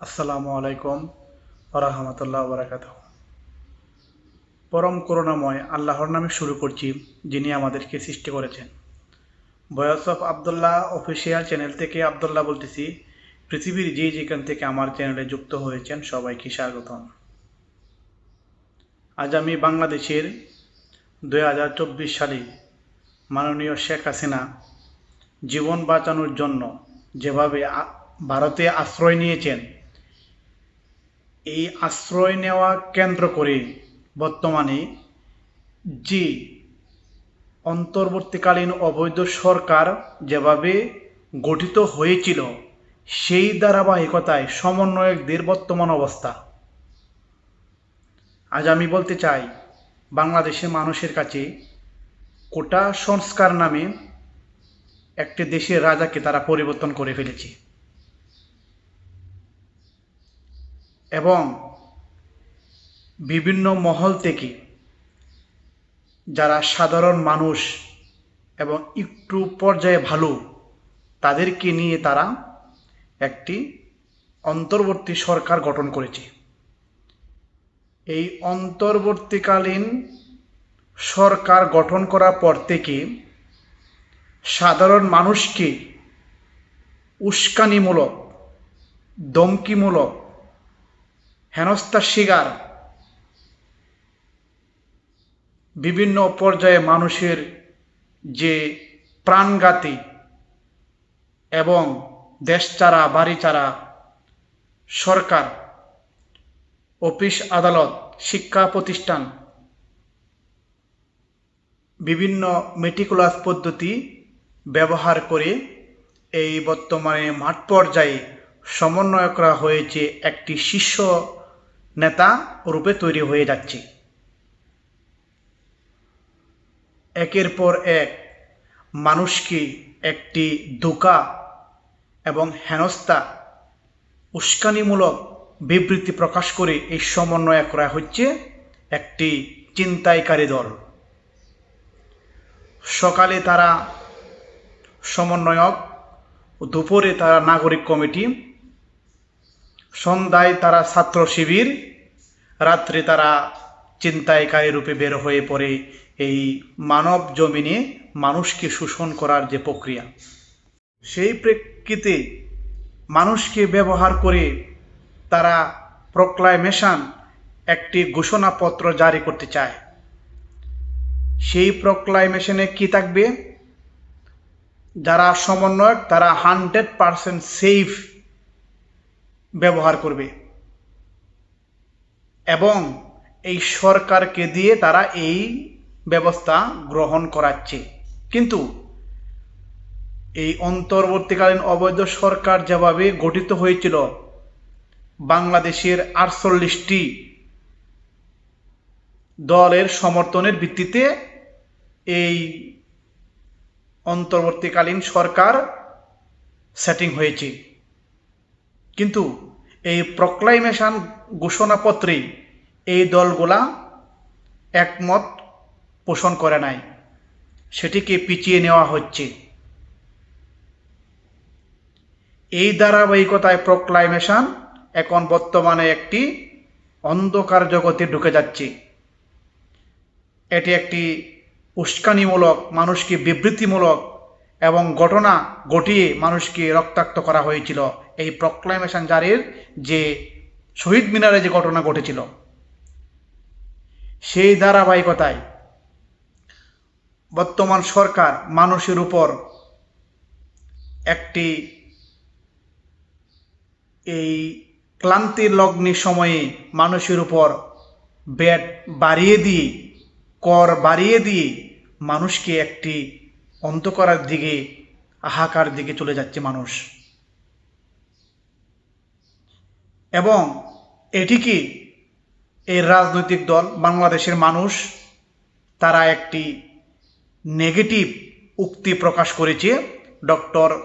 আসসালামু আলাইকুম রহমতুল্লাহ বারাকাত পরম করুণাময় আল্লাহর নামে শুরু করছি, যিনি আমাদেরকে সৃষ্টি করেছেন। বয়স অফ আবদুল্লাহ অফিসিয়াল চ্যানেল থেকে আবদুল্লাহ বলতেছি, পৃথিবীর যে যেখান থেকে আমার চ্যানেলে যুক্ত হয়েছেন, সবাইকে স্বাগতম। আজ আমি বাংলাদেশের দুই হাজার চব্বিশ সালে মাননীয় শেখ হাসিনা জীবন বাঁচানোর জন্য যেভাবে ভারতে আশ্রয় নিয়েছেন এই আশ্রয় নেওয়া কেন্দ্র করে বর্তমানে যে অন্তর্বর্তীকালীন অবৈধ সরকার যেভাবে গঠিত হয়েছিল, সেই ধারাবাহিকতায় সমন্বয়কদের বর্তমান অবস্থা। আজ আমি বলতে চাই, বাংলাদেশের মানুষের কাছে কোটা সংস্কার নামে একটি দেশের রাজাকে তারা পরিবর্তন করে ফেলেছে। এবং বিভিন্ন মহল থেকে যারা সাধারণ মানুষ এবং একটু পর্যায়ে ভালো, তাদেরকে নিয়ে তারা একটি অন্তর্বর্তী সরকার গঠন করেছে। এই অন্তর্বর্তীকালীন সরকার গঠন করার পর থেকে সাধারণ মানুষকে উস্কানিমূলক, দমকিমূলক হেনস্থার শিকার। বিভিন্ন পর্যায়ে মানুষের যে প্রাণঘাতী এবং দেশ ছাড়া বাড়ি ছাড়া সরকার, অফিস আদালত, শিক্ষা প্রতিষ্ঠান, বিভিন্ন মেটিকুলাস পদ্ধতি ব্যবহার করে এই বর্তমানে মাঠ পর্যায়ে সমন্বয়করা হয়েছে একটি শীর্ষ নেতা রূপে তৈরি হয়ে যাচ্ছে। একের পর এক মানুষকে একটি দোকা এবং হেনস্থা, উস্কানিমূলক বিবৃতি প্রকাশ করে এই সমন্বয় করা হচ্ছে একটি চিন্তাইকারী দল। সকালে তারা সমন্বয়ক, দুপুরে তারা নাগরিক কমিটি সন্ধ্যায় তারা ছাত্র শিবির, রাত্রে তারা চিন্তায়কারী রূপে বের হয়ে পড়ে এই মানব জমিনে মানুষকে শোষণ করার যে প্রক্রিয়া। সেই প্রেক্ষিতে মানুষকে ব্যবহার করে তারা প্রক্লাইমেশন একটি ঘোষণাপত্র জারি করতে চায়। সেই প্রক্লাইমেশনে কি থাকবে? যারা সমন্বয়ক, তারা হান্ড্রেড পারসেন্ট সেফ ব্যবহার করবে। এবং এই সরকারকে দিয়ে তারা এই ব্যবস্থা গ্রহণ করাচ্ছে। কিন্তু এই অন্তর্বর্তীকালীন অবৈধ সরকার যেভাবে গঠিত হয়েছিল, বাংলাদেশের আটচল্লিশটি দলের সমর্থনের ভিত্তিতে এই অন্তর্বর্তীকালীন সরকার সেটিং হয়েছে। কিন্তু এই প্রক্লাইমেশন ঘোষণাপত্রে এই দলগুলা একমত পোষণ করে নাই। সেটিকে পিছিয়ে নেওয়া হচ্ছে। এই ধারাবাহিকতায় প্রক্লাইমেশন এখন বর্তমানে একটি অন্ধকার জগতে ঢুকে যাচ্ছে। এটি একটি উস্কানিমূলক, মানুষকে বিবৃতিমূলক এবং ঘটনা ঘটিয়ে মানুষকে রক্তাক্ত করা হয়েছিল। এই প্রক্লামেশন জারির যে শহীদ মিনারে যে ঘটনা ঘটেছিল, সেই ধারাবাহিকতায় বর্তমান সরকার মানুষের উপর একটি এই ক্লান্তির লগ্নি সময়ে মানুষের উপর ব্যাট বাড়িয়ে দিয়ে, কর বাড়িয়ে দিয়ে মানুষকে একটি অন্ধকারের দিকে হাহাকার দিকে চলে যাচ্ছে মানুষ। এবং এটিকে এই রাজনৈতিক দল বাংলাদেশের মানুষ, তারা একটি নেগেটিভ উক্তি প্রকাশ করেছে, ডক্টর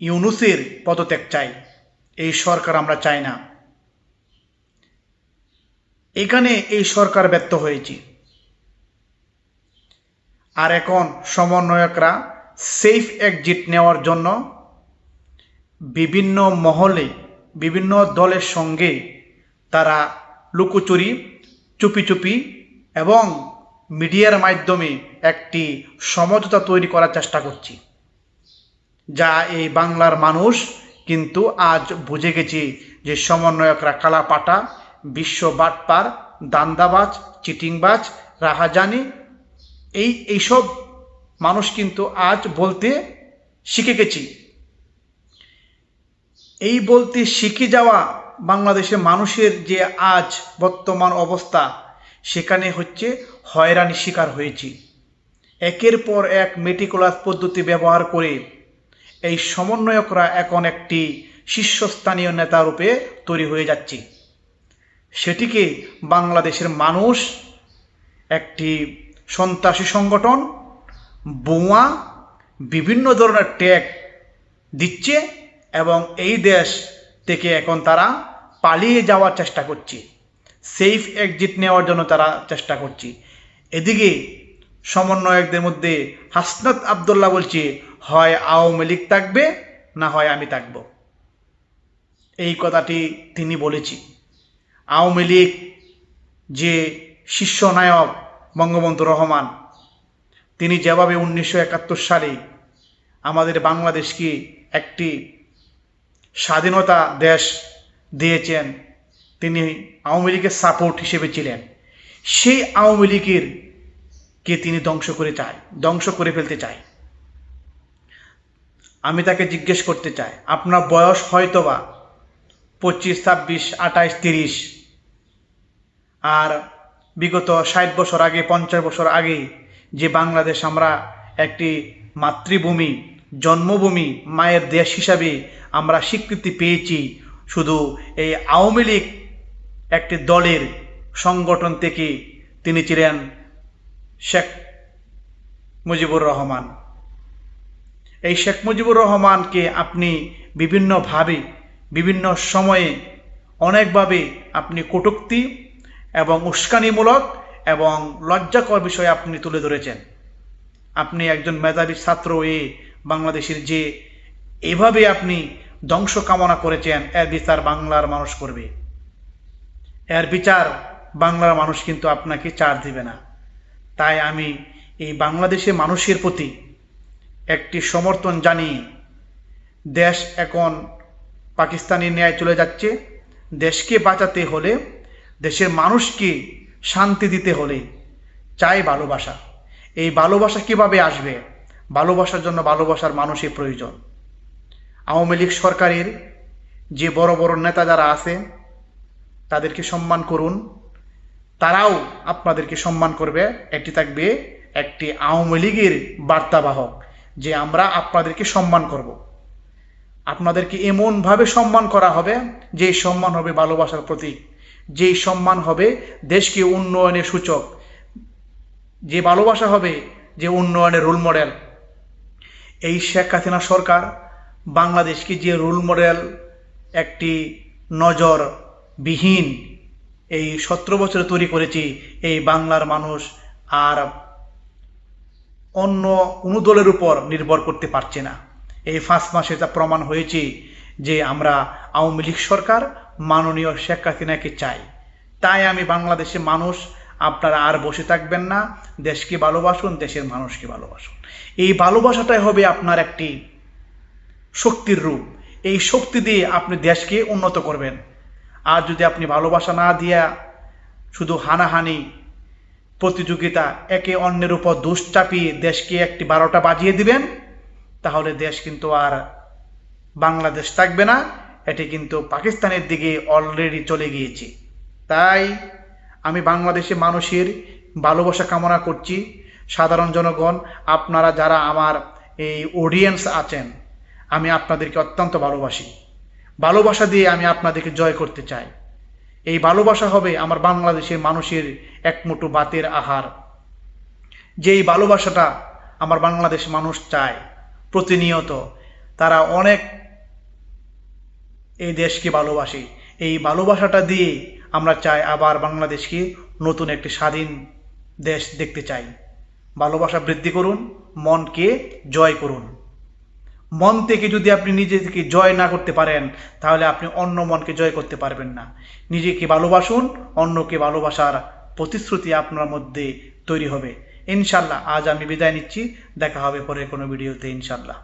ইউনুসের পদত্যাগ চাই। এই সরকার আমরা চাই না। এখানে এই সরকার ব্যর্থ হয়েছে। আর এখন সমন্বয়করা সেফ এক্সিট নেওয়ার জন্য বিভিন্ন মহলে বিভিন্ন দলের সঙ্গে তারা লুকোচুরি, চুপি চুপি এবং মিডিয়ার মাধ্যমে একটি সমঝোতা তৈরি করার চেষ্টা করছি। যা এই বাংলার মানুষ কিন্তু আজ বুঝে গেছি যে সমন্বয়করা কালাপাটা, বিশ্ব বাটপার, দান্দাবাজ, চিটিংবাজ, রাহাজানি, এই, এইসব মানুষ কিন্তু আজ বলতে শিখে গেছি। এই বলতে শিখে যাওয়া বাংলাদেশের মানুষের যে আজ বর্তমান অবস্থা, সেখানে হচ্ছে হয়রানি শিকার হয়েছি। একের পর এক মেটিকুলাস পদ্ধতি ব্যবহার করে এই সমন্বয়করা এখন একটি শীর্ষস্থানীয় নেতা রূপে তৈরি হয়ে যাচ্ছে। সেটিকে বাংলাদেশের মানুষ, একটি সন্ত্রাসী সংগঠন, বোমা, বিভিন্ন ধরনের ট্যাগ দিচ্ছে এবং এই দেশ থেকে এখন তারা পালিয়ে যাওয়ার চেষ্টা করছে। সেফ এক্সিট নেওয়ার জন্য তারা চেষ্টা করছে। এদিকে সমন্বয়কদের মধ্যে হাসনাত আবদুল্লাহ বলছে, হয় আওয়ামী লীগ থাকবে, না হয় আমি থাকব। এই কথাটি তিনি বলেছি আওয়ামী লীগ যে শীর্ষ নায়ক বঙ্গবন্ধু রহমান, তিনি যেভাবে উনিশশো একাত্তর সালে আমাদের বাংলাদেশকে একটি স্বাধীনতা দেশ দিয়েছেন তিনি আওয়ামী লীগের সাপোর্ট হিসেবে ছিলেন। সেই আওয়ামী লীগের কে তিনি ধ্বংস করে চায়, ধ্বংস করে ফেলতে চায়। আমি তাকে জিজ্ঞেস করতে চাই, আপনার বয়স হয়তোবা পঁচিশ, ছাব্বিশ আঠাইশ তিরিশ, আর বিগত ষাট বছর আগে, পঞ্চাশ বছর আগে যে বাংলাদেশ আমরা একটি মাতৃভূমি জন্মভূমি মায়ের দেশ হিসাবে আমরা স্বীকৃতি পেয়েছি। শুধু এই আওয়ামী লীগ একটি দলের সংগঠন থেকে তিনি ছিলেন শেখ মুজিবুর রহমান। এই শেখ মুজিবুর রহমানকে আপনি বিভিন্নভাবে, বিভিন্ন সময়ে অনেকভাবে আপনি কটুক্তি এবং উস্কানিমূলক এবং লজ্জাকর বিষয়ে আপনি তুলে ধরেছেন। আপনি একজন মেধাবী ছাত্র এ বাংলাদেশের যে এভাবে আপনি ধ্বংস কামনা করেছেন, এর বিচার বাংলার মানুষ করবে। এর বিচার বাংলার মানুষ কিন্তু আপনাকে চার দিবে না। তাই আমি এই বাংলাদেশের মানুষের প্রতি একটি সমর্থন জানিয়ে দেশ এখন পাকিস্তানি ন্যায় চলে যাচ্ছে। দেশকে বাঁচাতে হলে, দেশের মানুষকে শান্তি দিতে হলে চাই ভালোবাসা। এই ভালোবাসা কীভাবে আসবে? ভালোবাসার জন্য ভালোবাসার মানুষের প্রয়োজন। আওয়ামী লীগ সরকারের যে বড় বড় নেতা যারা আছে, তাদেরকে সম্মান করুন। তারাও আপনাদেরকে সম্মান করবে। একটি থাকবে একটি আওয়ামী লীগের বার্তাবাহক, যে আমরা আপনাদেরকে সম্মান করব। আপনাদেরকে এমনভাবে সম্মান করা হবে, যে সম্মান হবে ভালোবাসার প্রতীক যেই সম্মান হবে দেশকে উন্নয়নের সূচক, যে ভালোবাসা হবে যে উন্নয়নের রোল মডেল এই শেখ হাসিনা সরকার বাংলাদেশকে যে রোল মডেল একটি নজর বিহীন এই সতেরো বছরে তৈরি করেছি, এই বাংলার মানুষ আর অন্য কোনো দলের উপর নির্ভর করতে পারছে না। এই পাঁচ মাসে তা প্রমাণ হয়েছে যে আমরা আওয়ামী লীগ সরকার মাননীয় শেখ হাসিনাকে চাই। তাই আমি বাংলাদেশের মানুষ, আপনারা আর বসে থাকবেন না, দেশকে ভালোবাসুন, দেশের মানুষকে ভালোবাসুন। এই ভালোবাসাটাই হবে আপনার একটি শক্তির রূপ। এই শক্তি দিয়ে আপনি দেশকে উন্নত করবেন। আর যদি আপনি ভালোবাসা না দিয়া শুধু হানাহানি, প্রতিযোগিতা, একে অন্যের উপর দোষ চাপিয়ে দেশকে একটি বারোটা বাজিয়ে দিবেন, তাহলে দেশ কিন্তু আর বাংলাদেশ থাকবে না। এটি কিন্তু পাকিস্তানের দিকে অলরেডি চলে গিয়েছে। তাই আমি বাংলাদেশের মানুষের ভালোবাসা কামনা করছি। সাধারণ জনগণ, আপনারা যারা আমার এই অডিয়েন্স আছেন, আমি আপনাদেরকে অত্যন্ত ভালোবাসি। ভালোবাসা দিয়ে আমি আপনাদেরকে জয় করতে চাই। এই ভালোবাসা হবে আমার বাংলাদেশের মানুষের একমুঠো বাতের আহার। যেই ভালোবাসাটা আমার বাংলাদেশ মানুষ চায়, প্রতিনিয়ত তারা অনেক এই দেশকে ভালোবাসে। এই ভালোবাসাটা দিয়ে আমরা চাই আবার বাংলাদেশকে নতুন একটি স্বাধীন দেশ দেখতে চাই। ভালোবাসা বৃদ্ধি করুন, মনকে জয় করুন। মন থেকে যদি আপনি নিজেকে জয় না করতে পারেন, তাহলে আপনি অন্য মনকে জয় করতে পারবেন না। নিজেকে ভালোবাসুন, অন্যকে ভালোবাসার প্রতিশ্রুতি আপনার মধ্যে তৈরি হবে। ইনশাল্লাহ, আজ আমি বিদায় নিচ্ছি। দেখা হবে পরে কোনো ভিডিওতে, ইনশাল্লাহ।